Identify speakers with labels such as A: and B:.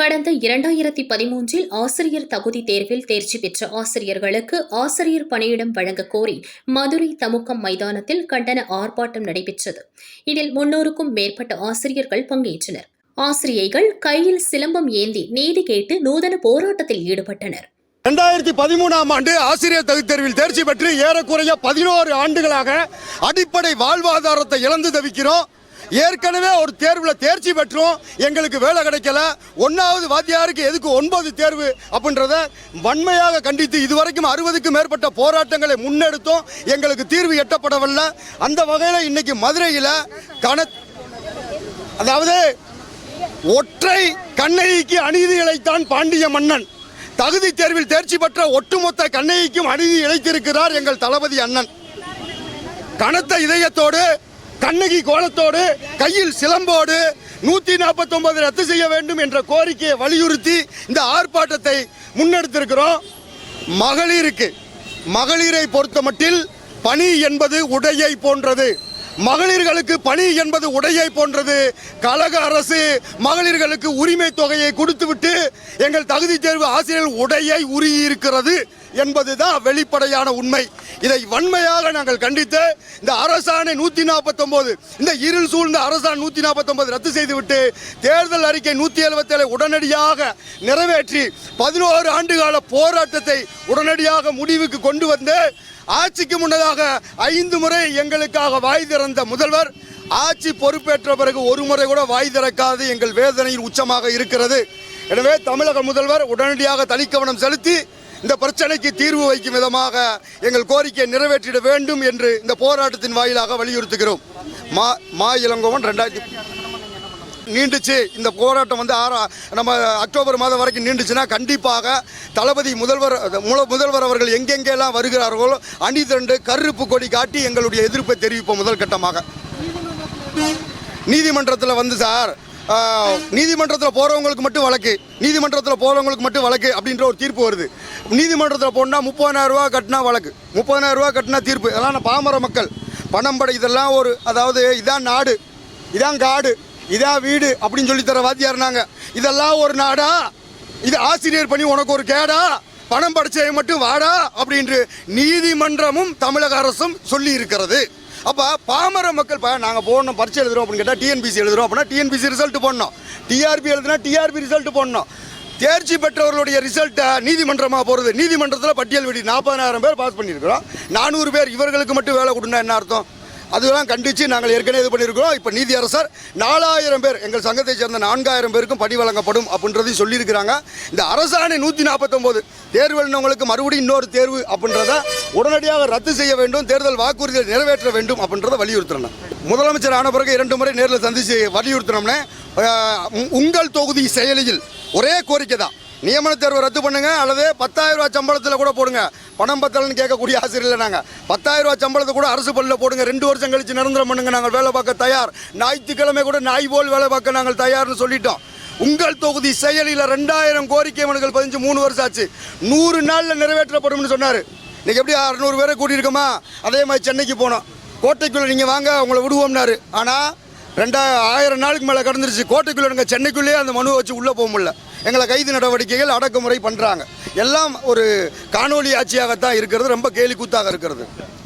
A: கடந்த இரண்டாயிரத்தி பதிமூன்றில் ஆசிரியர் தகுதி தேர்வில் தேர்ச்சி பெற்ற ஆசிரியர்களுக்கு ஆசிரியர் பணியிடம் வழங்கக் கோரி மதுரை தமுக்கம் மைதானத்தில் கண்டன ஆர்ப்பாட்டம் நடைபெற்றது. இதில் முன்னூறுக்கும் மேற்பட்ட ஆசிரியர்கள் பங்கேற்றனர். ஆசிரியைகள் கையில் சிலம்பம் ஏந்தி நீதி கேட்டு நூதன போராட்டத்தில் ஈடுபட்டனர்.
B: ரெண்டாயிரத்தி பதிமூணாம் ஆண்டு ஆசிரியர் தகுதி தேர்வில் தேர்ச்சி பெற்று ஏறக்குறைய பதினோரு ஆண்டுகளாக அடிப்படை வாழ்வாதாரத்தை இழந்து தவிக்கிறோம். ஏற்கனவே ஒரு தேர்வில் தேர்ச்சி பெற்றோம். எங்களுக்கு வேலை கிடைக்கல. ஒன்றாவது வாத்தியாருக்கு எதுக்கு ஒன்பது தேர்வு அப்படின்றத வன்மையாக கண்டித்து இதுவரைக்கும் அறுபதுக்கும் மேற்பட்ட போராட்டங்களை முன்னெடுத்தோம். எங்களுக்கு தீர்வு எட்டப்படவில்லை. அந்த வகையில் இன்னைக்கு மதுரையில் கன அதாவது ஒற்றை கண்ணகிக்கு அநீதி இழைத்தான் பாண்டிய மன்னன். தகுதி தேர்வில் தேர்ச்சி பெற்ற ஒட்டுமொத்த கண்ணகிக்கும் அநீதி இழைத்திருக்கிறார் எங்கள் தளபதி அண்ணன். கனத்த இதயத்தோடு கண்ணகி கோலத்தோடு கையில் சிலம்போடு நூற்றி நாற்பத்தொன்பது ரத்து செய்ய வேண்டும் என்ற கோரிக்கையை வலியுறுத்தி இந்த ஆர்ப்பாட்டத்தை முன்னெடுத்திருக்கிறோம். மகளிருக்கு மகளிரை பொறுத்த மட்டில் பணி என்பது உடையை போன்றது. மகளிர்களுக்கு பணி என்பது உடையை போன்றது. கழக அரசு மகளிர்களுக்கு உரிமை தொகையை கொடுத்துவிட்டு எங்கள் தகுதி தேர்வு ஆசிரியர் உடையை உரியிருக்கிறது என்பதுதான் வெளிப்படையான உண்மை. இதை வன்மையாக நாங்கள் கண்டித்து இந்த அரசாணை நூத்தி நாற்பத்தொம்போது இந்த இருள் சூழ்ந்த அரசாணை நூத்தி நாற்பத்தொம்போது ரத்து செய்துவிட்டு தேர்தல் அறிக்கை நூத்தி எழுபத்தேழு உடனடியாக நிறைவேற்றி பதினோரு ஆண்டுகால போராட்டத்தை உடனடியாக முடிவுக்கு கொண்டு வந்து ஆட்சிக்கு முன்னதாக ஐந்து முறை எங்களுக்காக வாய் திறந்த முதல்வர் ஆட்சி பொறுப்பேற்ற பிறகு ஒரு முறை கூட வாய் திறக்காது எங்கள் வேதனையில் உச்சமாக இருக்கிறது. எனவே தமிழக முதல்வர் உடனடியாக தனிக்கவனம் செலுத்தி இந்த பிரச்சனைக்கு தீர்வு வைக்கும் விதமாக எங்கள் கோரிக்கையை நிறைவேற்றிட வேண்டும் என்று இந்த போராட்டத்தின் வாயிலாக வலியுறுத்துகிறோம். மா மா இளங்கோவன் ரெண்டாயிரத்தி நீண்டுச்சு. இந்த போராட்டம் வந்து ஆறா நம்ம அக்டோபர் மாதம் வரைக்கும் நீண்டுச்சுன்னா கண்டிப்பாக தளபதி முதல்வர் முதல்வர் அவர்கள் எங்கெங்கெல்லாம் வருகிறார்களோ அணி திரண்டு கருப்பு கொடி காட்டி எங்களுடைய எதிர்ப்பை தெரிவிப்போம் முதல் கட்டமாக. நீதிமன்றத்தில் வந்து சார் நீதிமன்றத்தில் போகிறவங்களுக்கு மட்டும் வழக்கு நீதிமன்றத்தில் போகிறவங்களுக்கு மட்டும் வழக்கு அப்படின்ற ஒரு தீர்ப்பு வருது. நீதிமன்றத்தில் போனால் முப்பதாயிரம் ரூபா கட்டினா வழக்கு முப்பதாயிரம் ரூபா கட்டினா தீர்ப்பு. இதெல்லாம் பாமர மக்கள். பணம் பட இதெல்லாம் ஒரு அதாவது இதான் நாடு இதான் காடு இதான் வீடு அப்படின்னு சொல்லி தர வாத்தியார் நாங்கள் இதெல்லாம் ஒரு நாடா? இது ஆசிரியர் பண்ணி உனக்கு ஒரு கேடா? பணம் படைச்சதை மட்டும் வாடா? அப்படின்று நீதிமன்றமும் தமிழக அரசும் சொல்லி இருக்கிறது. அப்போ பாமர மக்கள் இப்போ நாங்கள் போடணும் பரிச்சை எழுதுறோம் அப்படின்னு கேட்டால் டிஎன்பிசி எழுதுறோம் அப்படின்னா டிஎன்பிசி ரிசல்ட் போடணும். டிஆர்பி எழுதுனா டிஆர்பி ரிசல்ட் போடணும். தேர்ச்சி பெற்றவர்களுடைய ரிசல்ட்டை நீதிமன்றமாக போகிறது நீதிமன்றத்தில் பட்டியல் விடி நாற்பதாயிரம் பேர் பாஸ் பண்ணியிருக்கிறோம். நானூறு பேர் இவர்களுக்கு மட்டும் வேலை கொடுனா என்ன அர்த்தம்? அதெல்லாம் கண்டித்து நாங்கள் ஏற்கனவே இது பண்ணியிருக்கிறோம். இப்போ நீதி அரசர் நாலாயிரம் பேர் எங்கள் சங்கத்தை சேர்ந்த நான்காயிரம் பேருக்கும் பணி வழங்கப்படும் அப்படின்றதையும் சொல்லியிருக்கிறாங்க. இந்த அரசாணை நூற்றி நாற்பத்தொம்போது தேர்வு மறுபடியும் இன்னொரு தேர்வு அப்படின்றத உடனடியாக ரத்து செய்ய வேண்டும் தேர்தல் வாக்குறுதியை நிறைவேற்ற வேண்டும் அப்படின்றத வலியுறுத்துறேன். முதலமைச்சர் ஆன பிறகு இரண்டு முறை நேரில் சந்தித்து வலியுறுத்தினோம்னே உங்கள் தொகுதி செயலியில் ஒரே கோரிக்கை தான் நியமன தேர்வை ரத்து பண்ணுங்கள் அல்லது பத்தாயிரம் ரூபா சம்பளத்தில் கூட போடுங்க. பணம் பத்தலன்னு கேட்கக்கூடிய ஆசிரியர் நாங்கள் பத்தாயிரம் ரூபா சம்பளத்தை கூட அரசு பள்ளியில் போடுங்க. ரெண்டு வருஷம் கழிச்சு நிரந்தரம் பண்ணுங்க. நாங்கள் வேலை பார்க்க தயார். ஞாயிற்றுக்கிழமை கூட நாய் போல் வேலை பார்க்க நாங்கள் தயார்னு சொல்லிட்டோம். உங்கள் தொகுதி செயலியில் ரெண்டாயிரம் கோரிக்கை மனுக்கள் பதிஞ்சு மூணு வருஷம் ஆச்சு. நூறு நாளில் நிறைவேற்றப்படும்னு சொன்னார். இன்றைக்கி எப்படி அறநூறு பேரை கூட்டியிருக்கோமா? அதே மாதிரி சென்னைக்கு போனோம். கோட்டைக்குள்ளே நீங்கள் வாங்க உங்களை விடுவோம்னாரு. ஆனால் ரெண்டா ஆயிரம் நாளுக்கு மேலே கடந்துருச்சு. கோட்டைக்குள்ளே நாங்கள் சென்னைக்குள்ளேயே அந்த மனுவை வச்சு உள்ளே போக முடியல. எங்களை கைது நடவடிக்கைகள் அடக்குமுறை பண்ணுறாங்க எல்லாம் ஒரு காணொலி ஆட்சியாகத்தான் இருக்கிறது. ரொம்ப கேலி கூத்தாக இருக்கிறது.